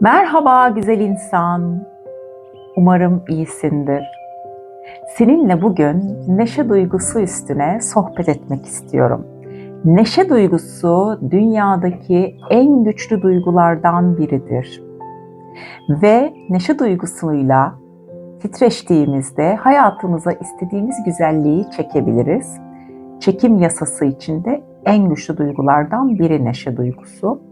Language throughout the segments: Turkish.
Merhaba güzel insan. Umarım iyisindir. Seninle bugün neşe duygusu üstüne sohbet etmek istiyorum. Neşe duygusu dünyadaki en güçlü duygulardan biridir. Ve neşe duygusuyla titreştiğimizde hayatımıza istediğimiz güzelliği çekebiliriz. Çekim yasası içinde en güçlü duygulardan biri neşe duygusu.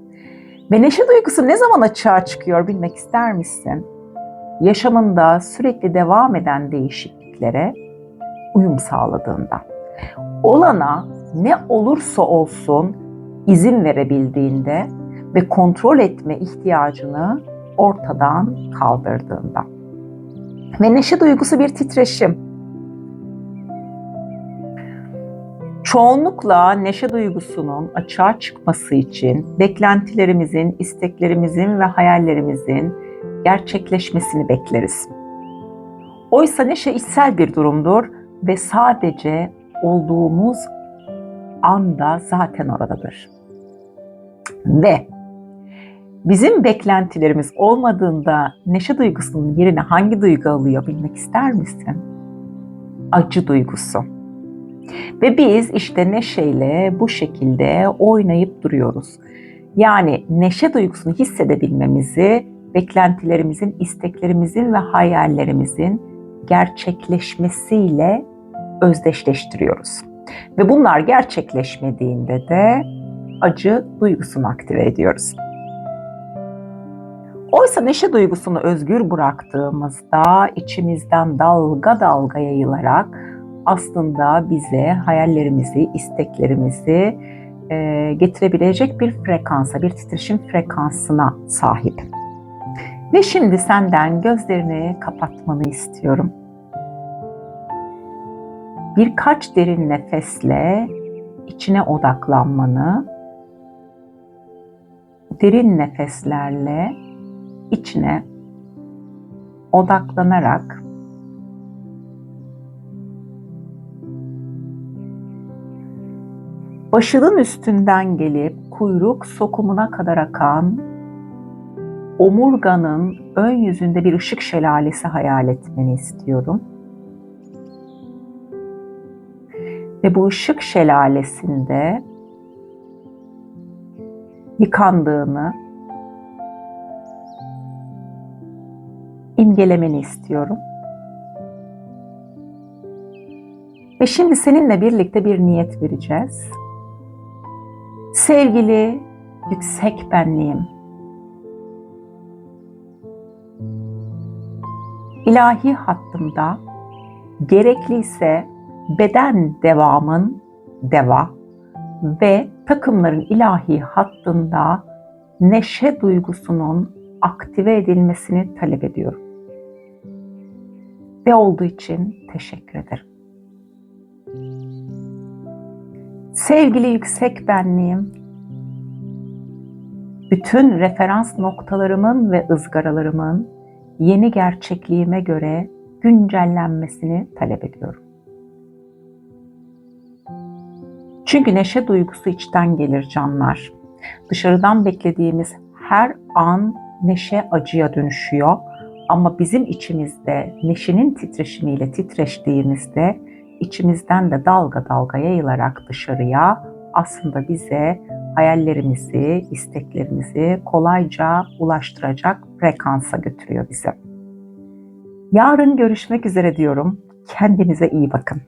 Ve neşe duygusu ne zaman açığa çıkıyor bilmek ister misin? Yaşamında sürekli devam eden değişikliklere uyum sağladığında. Olana ne olursa olsun izin verebildiğinde ve kontrol etme ihtiyacını ortadan kaldırdığında. Ve neşe duygusu bir titreşim. Çoğunlukla neşe duygusunun açığa çıkması için beklentilerimizin, isteklerimizin ve hayallerimizin gerçekleşmesini bekleriz. Oysa neşe içsel bir durumdur ve sadece olduğumuz anda zaten oradadır. Ve bizim beklentilerimiz olmadığında neşe duygusunun yerine hangi duygu alıyor bilmek ister misin? Acı duygusu. Ve biz işte neşeyle bu şekilde oynayıp duruyoruz. Yani neşe duygusunu hissedebilmemizi beklentilerimizin, isteklerimizin ve hayallerimizin gerçekleşmesiyle özdeşleştiriyoruz. Ve bunlar gerçekleşmediğinde de acı duygusunu aktive ediyoruz. Oysa neşe duygusunu özgür bıraktığımızda içimizden dalga dalga yayılarak aslında bize hayallerimizi, isteklerimizi e, getirebilecek bir frekansa, bir titreşim frekansına sahip. Ve şimdi senden gözlerini kapatmanı istiyorum. Birkaç derin nefesle içine odaklanmanı, derin nefeslerle içine odaklanarak başının üstünden gelip kuyruk sokumuna kadar akan omurganın ön yüzünde bir ışık şelalesi hayal etmeni istiyorum. Ve bu ışık şelalesinde yıkandığını imgelemeni istiyorum. Ve şimdi seninle birlikte bir niyet vereceğiz. Sevgili yüksek benliğim, ilahi hattımda gerekliyse beden devamın deva ve takımların ilahi hattında neşe duygusunun aktive edilmesini talep ediyorum. Ve olduğu için teşekkür ederim. Sevgili yüksek benliğim, bütün referans noktalarımın ve ızgaralarımın yeni gerçekliğime göre güncellenmesini talep ediyorum. Çünkü neşe duygusu içten gelir canlar. Dışarıdan beklediğimiz her an neşe acıya dönüşüyor. Ama bizim içimizde neşenin titreşimiyle titreştiğimizde içimizden de dalga dalga yayılarak dışarıya aslında bize hayallerimizi, isteklerimizi kolayca ulaştıracak frekansa götürüyor bizi. Yarın görüşmek üzere diyorum. Kendinize iyi bakın.